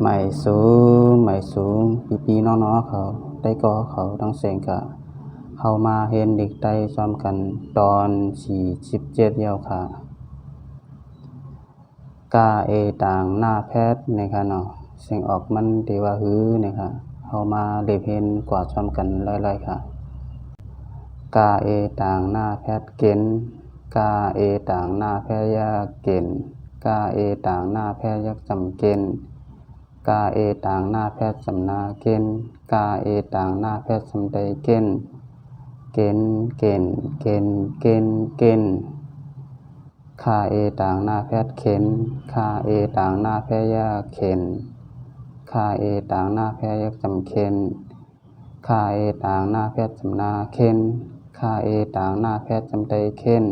ใหม่สูงใหม่สูงปีปีน้องๆเขาได้ก่อเขาทั้งเสียงกะเข้ามาเห็นเด็กได้ซ้อมกันตอนสี่สิบเจ็ดเดียวค่ะกาเอต่างหน้าแพทย์นะคะเนาะเสียงออกมันเดว่าฮือนะคะเข้ามาเล็บเห็นกว่าซ้อมกันไล่ๆค่ะกาเอต่างหน้าแพทย์เกณฑ์กาเอต่างหน้าแพทย์ยากเกณฑ์กาเอต่างหน้าแพทย์ยักจำเกณฑ์ กาเอต่างหน้าแพทย์สำนาเกณฑ์กาเอต่างหน้าแพทย์สำใดเกณฑ์เกณฑ์เกณฑ์เกณฑ์เกณฑ์เกณฑ์คาเอต่างหน้าแพทย์เข็นคาเอต่างหน้าแพทย์ยาเข็นคาเอต่างหน้าแพทย์ยักจำเข็นคาเอต่างหน้าแพทย์สำนาเข็นคาเอต่างหน้าแพทย์จำใจเข็น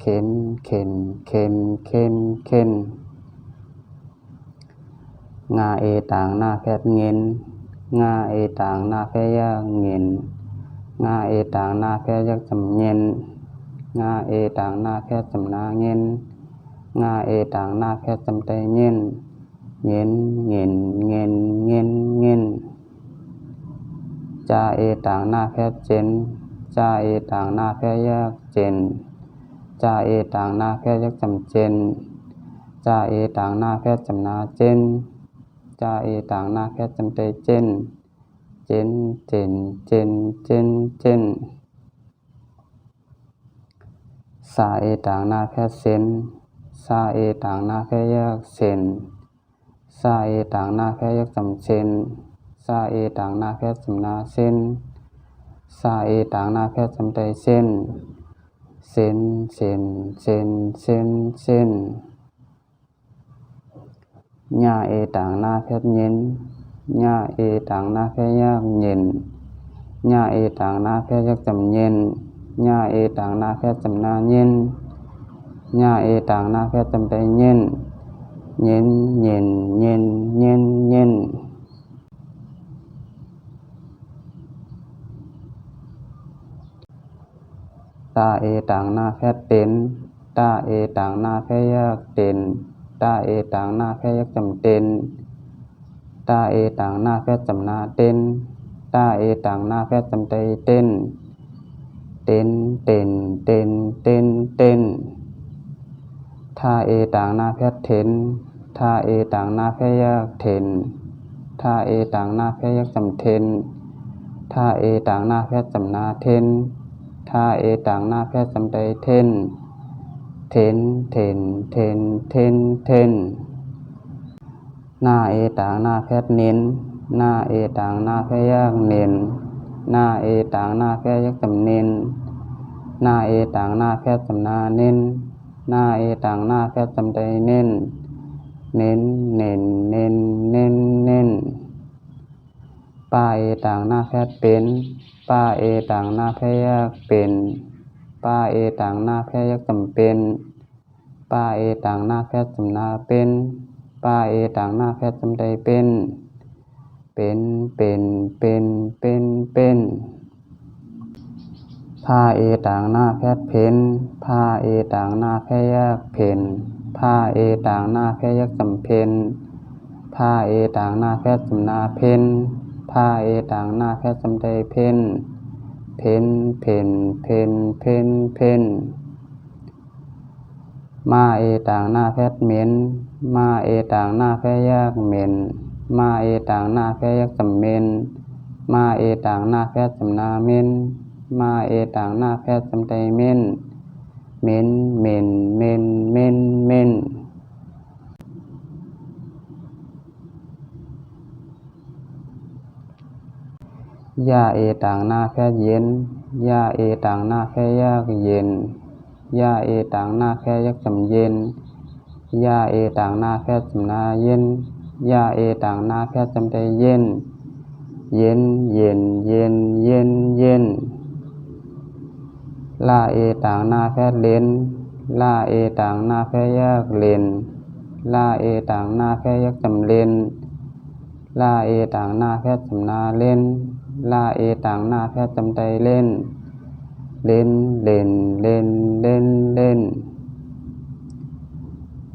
เข็นเข็นเข็นเข็นเข็น งาเอต่างหน้าแพทย์เงินงาเอต่างหน้าแพทย์ยากเงินงาเอต่างหน้าแพทย์ยักจำเงินงาเอต่างหน้าแพทย์จำนาเงินงาเอต่างหน้าแพทย์จำใจเงินเงินเงินเงินเงินเงินจาเอต่างหน้าแพทย์เจนจาเอต่างหน้าแพทย์ยากเจนจาเอต่างหน้าแพทย์ยักจำเจนจาเอต่างหน้าแพทย์จำนาเจน จาเอต่างหน้าแพทย์จำเตเจนเจนเจนเจนเจนเจนสาเอต่างหน้าแพทย์เซนสาเอต่างหน้าแพทย์ยกเซนสาเอต่างหน้าแพทย์ยกจำเซนซาเอต่างหน้าแพทย์สำนาเส้นซาเอต่างหน้าแพทย์สำใจเส้นเส้นเส้นเส้นเส้นเส้น ญาเอต่างหน้าแพทย์เย็นญาเอต่างหน้าแพทย์ยากเย็นญาเอต่างหน้าแพทย์ยักจำเย็นญาเอ ตาเอต่างหน้าแพทย์จำใจเย็นเย็นเย็นเย็นเย็นเย็นตาเอต่างหน้าแพทย์เต็นตาเอต่างหน้าแพทย์ยากเต็นตาเอต่างหน้าแพทย์ยักจำเต็นตาเอต่างหน้าแพจำนาเต็นตาเอต่างหน้าแพทย์จำใจเต้น เต้นเต้นเต้นเต้นเต้นท่าเอต่างหน้าแพทย์เทนท่าเอต่างหน้าแพทย์ยากเทนท่าเอต่างหน้าแพทย์ยักจำเทนท่าเอต่างหน้าแพทย์จำนาเทนท่าเอต่างหน้าแพทย์จำใจเทน เทนเทนเทนเทนเทนหน้าเอต่างหน้าแพทย์เน้น หน้าเอต่างหน้าแพทย์ยากเน้น หน้าเอต่างหน้าแพทย์ยักจำเน้น หน้าเอต่างหน้าแพทย์จำนาเน้น หน้าเอต่างหน้าแพทย์จำใจเน้น เน้นเน้นเน้นเน้นเน้นป้าเอต่างหน้าแพทย์เป็น ป้าเอต่างหน้าแพทย์ยากเป็น ป้าเอต่างหน้าแพทย์ยักจำเป็นป้าเอต่างหน้าแพทย์จำนาเป็นป้าเอต่างหน้าแพทย์จำใจเป็น เป็นเป็นเป็นเป็นเป็นผ้าเอต่างหน้าแพทย์เพ้นผ้าเอต่างหน้าแพทย์ยากเพ้นผ้าเอต่างหน้าแพทย์ยักจำเพนผ้าเอต่างหน้าแพทย์จำนาเพนผ้าเอต่างหน้าแพทย์จำใจเพน เพนเพนเพนเพนเพนมาเอต่างหน้าแพทเหม็นมาเอต่างหน้าแพยากเหม็นมาเอต่างหน้าแพย์ยักจำเมนมาเอต่างหน้าแพทย์จำนาเมนมาเอต่างหน้าแพทย์จำใจเมนเมนเมนเมนเมนเมน ยาเอต่างหน้าแพทย์เย็นยาเอต่างหน้าแพทย์ยากเย็นยาเอต่างหน้าแพทย์ยักจำเย็นยาเอต่างหน้าแพทย์จำนาเย็นยาเอต่างหน้าแพทย์จำใจเย็น เย็นเย็นเย็นเย็นเย็นลาเอต่างหน้าแพทย์เลนลาเอต่างหน้าแพทย์ยากเลนลาเอต่างหน้าแพทย์ยักจำเลน ลาเอต่างหน้าแพทย์จำนาเล่น ลาเอต่างหน้าแพทย์จำใจเล่น เล่นเล่นเล่นเล่นเล่น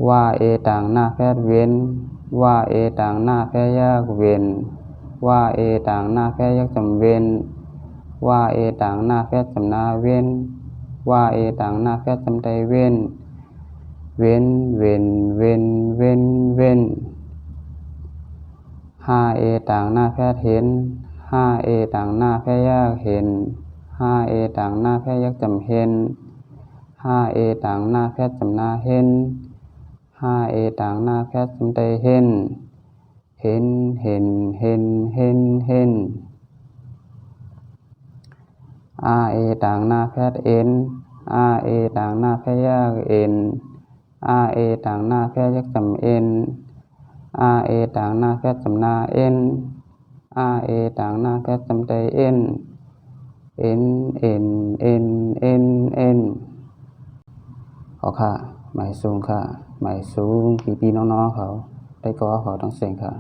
ว่าเอต่างหน้าแพทย์เว้น ว่าเอต่างหน้าแพทย์ยากเว้น ว่าเอต่างหน้าแพทย์ยากจำเว้น ว่าเอต่างหน้าแพทย์จำนาเว้น ว่าเอต่างหน้าแพทย์จำใจเว้น เว้นเว้นเว้นเว้นเว้น ห้าเอต่างหน้าแพทย์เห็นห้าเอต่างหน้าแพทย์ยากเห็นห้าเอต่างหน้าแพทย์ยากจำเห็นห้าเอต่างหน้าแพทย์จำนาเห็นห้าเอต่างหน้าแพทย์จำใจเห็นเห็นเห็นเห็นเห็นเห็นอาเอต่างหน้าแพทย์เอ็นอาเอต่างหน้าแพทย์ยากเอ็นอาเอต่างหน้าแพทย์ยากจำเอ็น อาเอต่างหน้าแพทย์จำนาเอ็นอาเอต่างหน้าแพทย์จำใจเอ็นเอ็นเอ็นเอ็นเอ็นเอ็นขอค่ะหมายสูงค่ะหมายสูงพี่พี่น้องๆเขา ได้ก็ขอต้องเสียงค่ะ